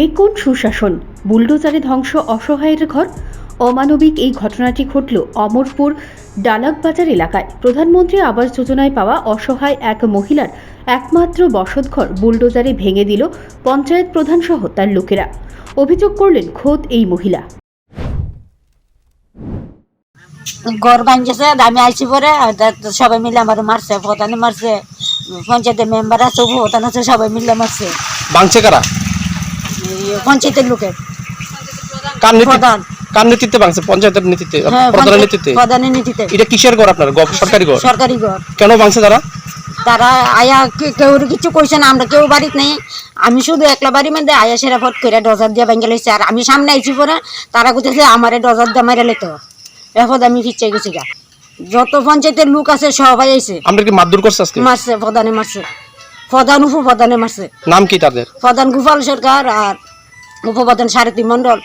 এ কোন সুশাসন? বুলডোজারে ধ্বংস অসহায়ের ঘর? অমানবিক এই ঘটনাটি ঘটল অমরপুর ডালাকবাজার এলাকায়। প্রধানমন্ত্রী আবাস যোজনায় পাওয়া অসহায় এক মহিলার একমাত্র বসতঘর বুলডোজারে ভেঙে দিল পঞ্চায়েত প্রধান সহ তার লোকেরা। অভিযোগ করলেন খোদ এই মহিলা। ঘর ভাঙছে আমি আইসি পরে সবাই মিলে আমার মারছে প্রধানে মারছে পঞ্চায়েতের মেম্বার আছে প্রধান আছে সবাই মিলে মারছে। ভাঙছে কারা? পঞ্চায়েতের লোকে কার নেতৃত্বে প্রধান। কার নেতৃত্বে ভাঙছে? পঞ্চায়েতের নেতৃত্বে হ্যাঁ প্রধানের পঞ্চায়েত- নেতৃত্বে প্রধানের নীতিতে। এটা কিসের ঘর আপনার? গভ- সরকারি ঘর? সরকারি ঘর। কেন ভাঙছে তারা? তারা আয়া কে- কেউ কিছু কইছে না আমরা কেউ বাড়িতে নেই। আমি শুধু একলা বাড়ি মধ্যে আয়া সেরা ফট করে ডজার দিয়ে ভেঙে লইছে। আর আমি সামনে আইছি পরে তারা কোথাছে আমারে ডজার দিয়ে মারে লইতো এরপর আমি ফিচ্ছে গেছি গা। যত পঞ্চায়েতের লোক আছে সবাই আইছে। আমরা কি মারধর করছে আজকে? মারছে প্রধানে মারছে। প্রধান উপপ্রধানে মারছে। নাম কি তাদের? প্রধান গোপাল সরকার আর উপপ্রধান সারথী মণ্ডল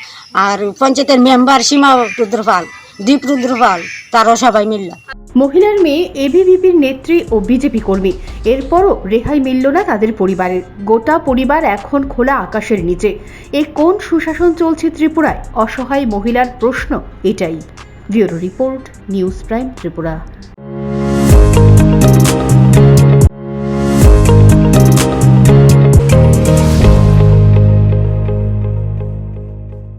আর পঞ্চায়েতের মেম্বার সীমা রুদ্রপাল দীপ রুদ্রপাল তারাও সবাই মিলল। মহিলার মেয়ে এবিভিপির নেত্রী ও বিজেপি কর্মী। এরপরও রেহাই মিলল না তাদের পরিবারের। গোটা পরিবার এখন খোলা আকাশের নিচে। এ কোন সুশাসন চলছে ত্রিপুরায়? অসহায় মহিলার প্রশ্ন এটাই। Bureau report news prime Tripura.